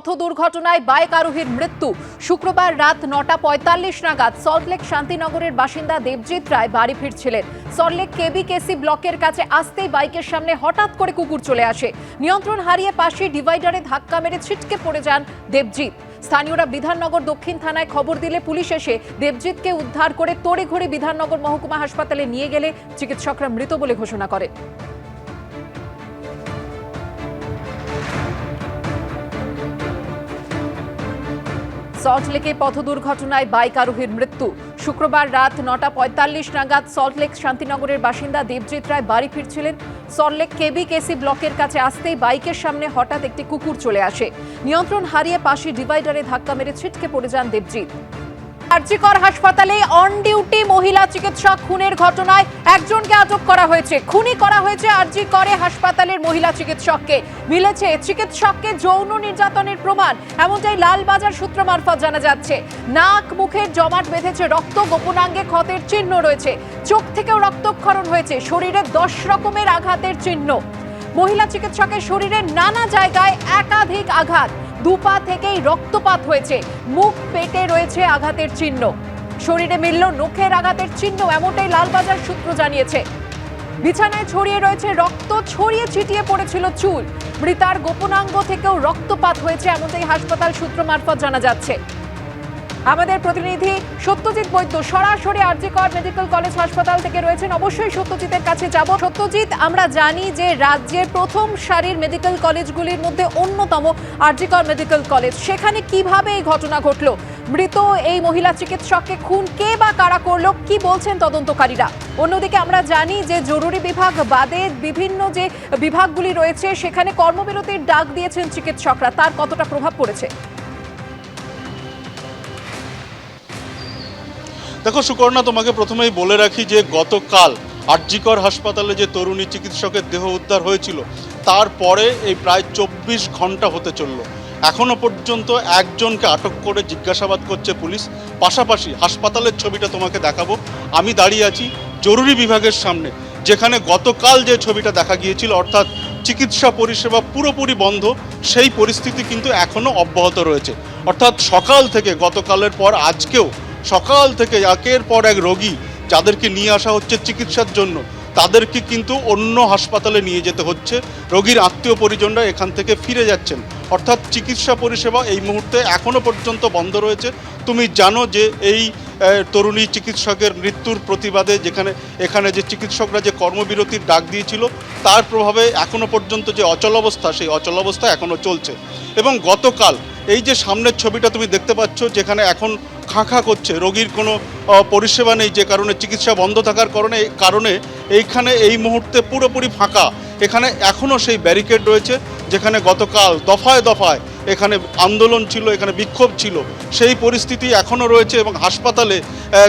পথ দুর্ঘটনায় বাইক আরোহীর মৃত্যু। শুক্রবার রাত নটা পঁয়তাল্লিশ নাগাদ সল্টলেক শান্তিনগরের বাসিন্দা দেবজিৎ রায় বাড়ি ফিরছিলেন। সল্টলেক কেবি কেসি ব্লকের কাছে আসতেই বাইকের সামনে হঠাৎ করে কুকুর চলে আসে। নিয়ন্ত্রণ হারিয়ে পাশে ডিভাইডারে ধাক্কা মেরে ছিটকে পড়ে যান দেবজিৎ। স্থানীয়রা বিধাননগর দক্ষিণ থানায় খবর দিলে পুলিশ এসে দেবজিৎকে উদ্ধার করে তড়িঘড়ি বিধাননগর মহকুমা হাসপাতালে নিয়ে গেলে চিকিৎসকরা মৃত বলে ঘোষণা করেন। সল্টলেকে পথ দুর্ঘটনায় বাইক আরোহীর মৃত্যু। শুক্রবার রাত নটা পঁয়তাল্লিশ নাগাদ সল্টলেক শান্তিনগরের বাসিন্দা দেবজিৎ রায় বাড়ি ফিরছিলেন। সল্টলেক কেবি কেসি ব্লকের কাছে আসতেই বাইকের সামনে হঠাৎ একটি কুকুর চলে আসে। নিয়ন্ত্রণ হারিয়ে পাশে ডিভাইডারে ধাক্কা মেরে ছিটকে পড়ে যান দেবজিৎ। আরজিকর হাসপাতালে অন ডিউটি মহিলা চিকিৎসক খুনের ঘটনায় একজনকে আটক করা হয়েছে। খুনি করা হয়েছে আরজি করে হাসপাতালের মহিলা চিকিৎসককে। মিলেছে চিকিৎসককে যৌন নির্যাতনের প্রমাণ, এমনটাই লালবাজার সূত্র মারফত জানা যাচ্ছে। নাক মুখের জমাট বেঁধেছে রক্ত, গোপনাঙ্গে ক্ষতের চিহ্ন রয়েছে। চোখ থেকেও রক্তক্ষরণ হয়েছে, শরীরে দশ রকমের আঘাতের চিহ্ন। মহিলা চিকিৎসকের শরীরে নানা জায়গায় একাধিক আঘাত। দুপা থেকেই রক্তপাত হয়েছে। মুখ পেটে রয়েছে আঘাতের চিহ্ন। শরীরে মিলল নখের আঘাতের চিহ্ন, এমনটাই লালবাজার সূত্র জানিয়েছে। বিছানায় ছড়িয়ে রয়েছে রক্ত, ছড়িয়ে ছিটিয়ে পড়েছিল চুল। মৃতার গোপনাঙ্গ থেকেও রক্তপাত হয়েছে, এমনটাই হাসপাতাল সূত্র মারফত জানা যাচ্ছে। আমাদের প্রতিনিধি সত্যজিৎ বৈদ্য সরাসরি আরজিকর মেডিকেল কলেজ হাসপাতাল থেকে রয়েছেন। অবশ্যই সত্যজিতের কাছে যাব। সত্যজিৎ, আমরা জানি যে রাজ্যের প্রথম সারির মেডিকেল কলেজগুলির মধ্যে অন্যতম আরজিকর মেডিকেল কলেজ। সেখানে কীভাবে এই ঘটনা ঘটলো? মৃত এই মহিলা চিকিৎসককে খুন কে বা কারা করল? কি বলছেন তদন্তকারীরা? অন্যদিকে আমরা জানি যে জরুরি বিভাগ বাদে বিভিন্ন যে বিভাগগুলি রয়েছে, সেখানে কর্মবিরতির ডাক দিয়েছেন চিকিৎসকরা। তার কতটা প্রভাব পড়েছে? দেখো সুকর্ণা, তোমাকে প্রথমেই বলে রাখি যে গতকাল আরজিকর হাসপাতালে যে তরুণী চিকিৎসকের দেহ উদ্ধার হয়েছিল তারপরে এই প্রায় চব্বিশ ঘণ্টা হতে চলল। এখনও পর্যন্ত একজনকে আটক করে জিজ্ঞাসাবাদ করছে পুলিশ। পাশাপাশি হাসপাতালের ছবিটা তোমাকে দেখাবো। আমি দাঁড়িয়ে আছি জরুরি বিভাগের সামনে, যেখানে গতকাল যে ছবিটা দেখা গিয়েছিল, অর্থাৎ চিকিৎসা পরিষেবা পুরোপুরি বন্ধ, সেই পরিস্থিতি কিন্তু এখনও অব্যাহত রয়েছে। অর্থাৎ সকাল থেকে গতকালের পর আজকেও সকাল থেকে একের পর এক রোগী যাদেরকে নিয়ে আসা হচ্ছে চিকিৎসার জন্য, তাদেরকে কিন্তু অন্য হাসপাতালে নিয়ে যেতে হচ্ছে। রোগীর আত্মীয় পরিজনরা এখান থেকে ফিরে যাচ্ছেন। অর্থাৎ চিকিৎসা পরিষেবা এই মুহূর্তে এখনও পর্যন্ত বন্ধ রয়েছে। তুমি জানো যে এই তরুণী চিকিৎসকের মৃত্যুর প্রতিবাদে যেখানে, এখানে যে চিকিৎসকরা যে কর্মবিরতির ডাক দিয়েছিল, তার প্রভাবে এখনও পর্যন্ত যে অচলাবস্থা সেই অচলাবস্থা এখনও চলছে। এবং গতকাল এই যে সামনের ছবিটা তুমি দেখতে পাচ্ছ, যেখানে এখন খাঁ খাঁ করছে, রোগীর কোনো পরিষেবা নেই, যে কারণে চিকিৎসা বন্ধ থাকার কারণে কারণে এইখানে এই মুহূর্তে পুরোপুরি ফাঁকা। এখানে এখনও সেই ব্যারিকেড রয়েছে, যেখানে গতকাল দফায় দফায় এখানে আন্দোলন ছিল, এখানে বিক্ষোভ ছিল। সেই পরিস্থিতি এখনও রয়েছে এবং হাসপাতালে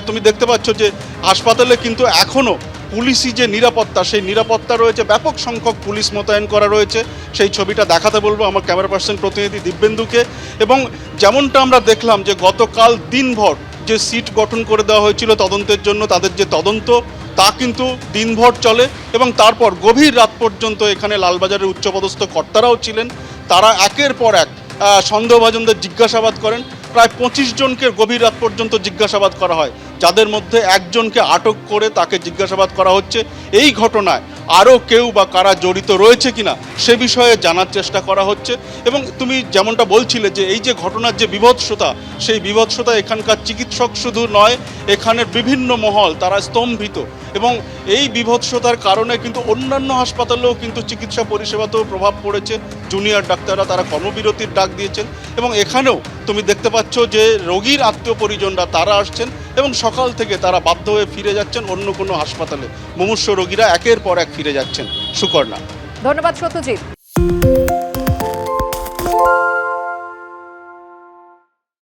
তুমি দেখতে পাচ্ছ যে হাসপাতালে কিন্তু এখনও পুলিশি যে নিরাপত্তা, সেই নিরাপত্তা রয়েছে। ব্যাপক সংখ্যক পুলিশ মোতায়েন করা রয়েছে। সেই ছবিটা দেখাতে বলব আমার ক্যামেরা পার্সন প্রতিনিধি দিব্যেন্দুকে। এবং যেমনটা আমরা দেখলাম যে গতকাল দিনভর যে সিট গঠন করে দেওয়া হয়েছিল তদন্তের জন্য, তাদের যে তদন্ত, তা কিন্তু দিনভর চলে। এবং তারপর গভীর রাত পর্যন্ত এখানে লালবাজারের উচ্চপদস্থ কর্তারাও ছিলেন। তারা একের পর এক সন্দেহভাজনদের জিজ্ঞাসাবাদ করেন। প্রায় পঁচিশ জনকে গভীর রাত পর্যন্ত জিজ্ঞাসাবাদ করা হয়। যাদের মধ্যে একজনকে আটক করে তাকে জিজ্ঞাসাবাদ করা হচ্ছে। এই ঘটনায় আরও কেউ বা কারা জড়িত রয়েছে কিনা সে বিষয়ে জানার চেষ্টা করা হচ্ছে। এবং তুমি যেমনটা বলছিলে যে এই যে ঘটনার যে বিভৎসতা, সেই বিভৎসতা এখানকার চিকিৎসক শুধু নয়, এখানের বিভিন্ন মহল তারা স্তম্ভিত। এবং এই বিভৎসতার কারণে কিন্তু অন্যান্য হাসপাতালেও কিন্তু চিকিৎসা পরিষেবাতেও প্রভাব পড়েছে। জুনিয়র ডাক্তাররা তারা কর্মবিরতির ডাক দিয়েছেন। এবং এখানেও তুমি দেখতে পাচ্ছ যে রোগীর আত্মীয় পরিজনরা তারা আসছেন। এবং সকাল থেকে তারা বাধ্য হয়ে ফিরে যাচ্ছেন অন্য কোনো হাসপাতালে। মুমূর্ষ রোগীরা একের পর এক ফিরে যাচ্ছেন। সুকর্ণা ধন্যবাদ সত্যজিৎ।